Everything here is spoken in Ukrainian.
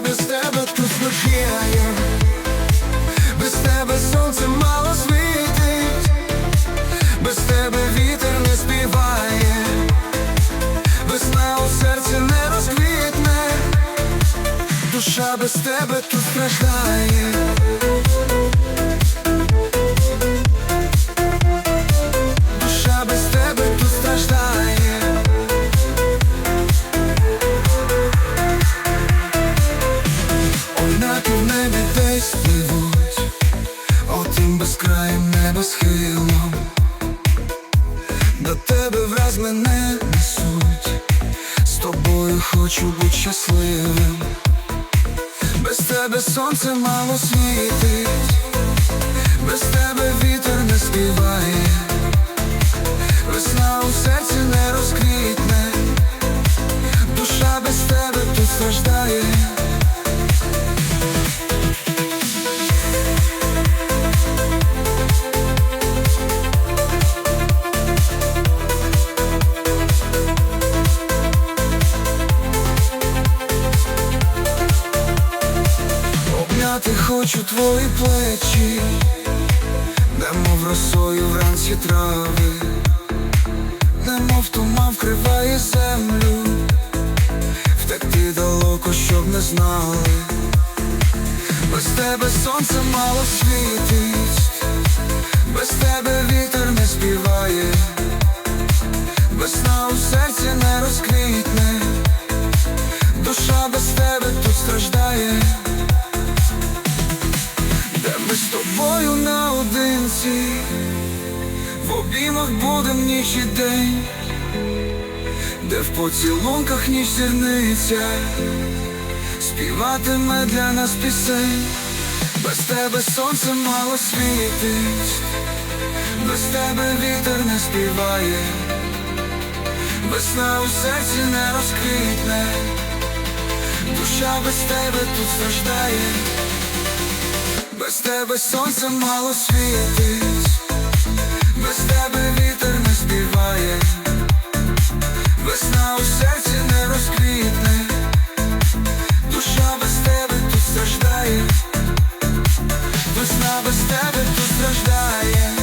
без тебе тут спочиває без тебе сонце мало світить, без тебе вітер не співає, весна у серці не розквітне, душа без тебе тут страждає. Пливуть, отим безкраїм небосхилом. До тебе враз несуть, з тобою хочу бути щасливим, без тебе сонце мало світить, без тебе вітер не співає, весна у серці не розквітне, душа без тебе тут. Обняти хочу твої плечі, немов росою вранці трави, немов туман вкриває землю, втекти далеко, щоб не знали, без тебе сонце мало світить, без тебе вітер не співає, весна у серці не розквітне, душа без тебе тут страждає. З тобою наодинці, в обіймах будем ніч і день, де в поцілунках ніч зірниця, співатиме для нас пісень, без тебе сонце мало світить, без тебе вітер не співає, весна у серці не розквітне, душа без тебе тут страждає. Без тебе сонце мало світить, без тебе вітер не співає, весна у серці не розквітне, душа без тебе тут страждає, весна без тебе тут страждає,